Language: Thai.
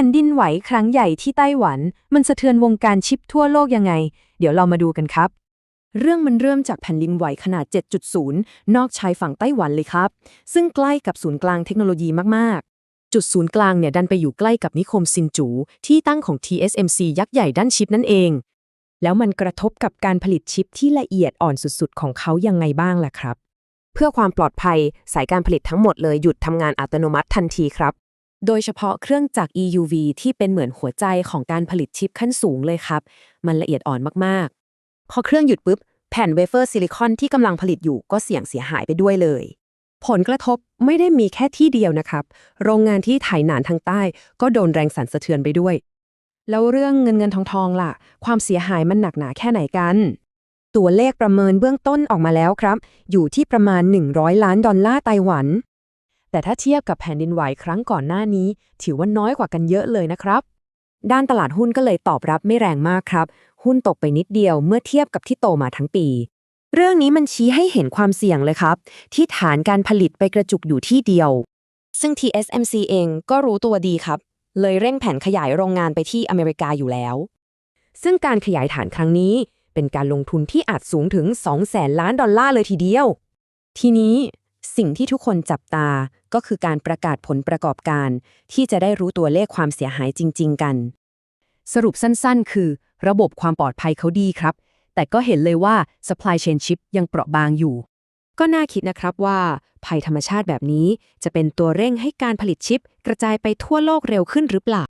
ผ่นดินไหวครั้งใหญ่ที่ไต้หวัน มันสะเทือนวงการชิปทั่วโลกยังไง เดี๋ยวเรามาดูกันครับ เรื่องมันเริ่มจากแผ่นดินไหวขนาด 7.0 นอกชายฝั่งไต้หวันเลยครับ ซึ่งใกล้กับศูนย์กลางเทคโนโลยีมาก ๆ จุดศูนย์กลางเนี่ยดันไปอยู่ใกล้กับนิคมซินจู ที่ตั้งของ TSMC ยักษ์ใหญ่ด้านชิปนั่นเอง แล้วมันกระทบกับการผลิตชิปที่ละเอียดอ่อนสุด ๆ ของเขายังไงบ้างล่ะครับ เพื่อความปลอดภัยสายการผลิตทั้งหมดเลยหยุดทำงานอัตโนมัติทันทีครับ โดยเฉพาะเครื่องจักร EUV ที่เป็นเหมือนหัวใจของการผลิตชิปขั้นสูงเลยครับ มันละเอียดอ่อนมากๆ พอเครื่องหยุดปุ๊บ แผ่นเวเฟอร์ซิลิคอนที่กำลังผลิตอยู่ก็เสี่ยงเสียหายไปด้วยเลย ผลกระทบไม่ได้มีแค่ที่เดียวนะครับ โรงงานที่ไถหนานทางใต้ ก็โดนแรงสั่นสะเทือนไปด้วย แล้วเรื่องเงินเงินทองทองล่ะ ความเสียหายมันหนักหนาแค่ไหนกัน ตัวเลขประเมินเบื้องต้นออกมาแล้วครับ อยู่ที่ประมาณ 100 ล้านดอลลาร์ไต้หวัน แต่ถ้าเทียบกับแผ่นดินไหวครั้งก่อนหน้านี้ ถือว่าน้อยกว่ากันเยอะเลยนะครับ ด้านตลาดหุ้นก็เลยตอบรับไม่แรงมากครับ หุ้นตกไปนิดเดียวเมื่อเทียบกับที่โตมาทั้งปี เรื่องนี้มันชี้ให้เห็นความเสี่ยงเลยครับ ที่ฐานการผลิตไปกระจุกอยู่ที่เดียว ซึ่ง TSMC เองก็รู้ตัวดีครับ เลยเร่งแผนขยายโรงงานไปที่อเมริกาอยู่แล้ว ซึ่งการขยายฐานครั้งนี้เป็นการลงทุนที่อาจสูงถึง2แสนล้านดอลลาร์เลยทีเดียว ทีนี้ สิ่งที่ทุกคนจับตาก็คือการประกาศผลประกอบการ ที่จะได้รู้ตัวเลขความเสียหายจริง ๆ กัน สรุปสั้นๆ คือ ระบบความปลอดภัยเขาดีครับ แต่ก็เห็นเลยว่า supply chain chip ยังเปราะบางอยู่ ก็น่าคิดนะครับว่า ภัยธรรมชาติแบบนี้จะเป็นตัวเร่งให้การผลิตชิป กระจายไปทั่วโลกเร็วขึ้นหรือเปล่า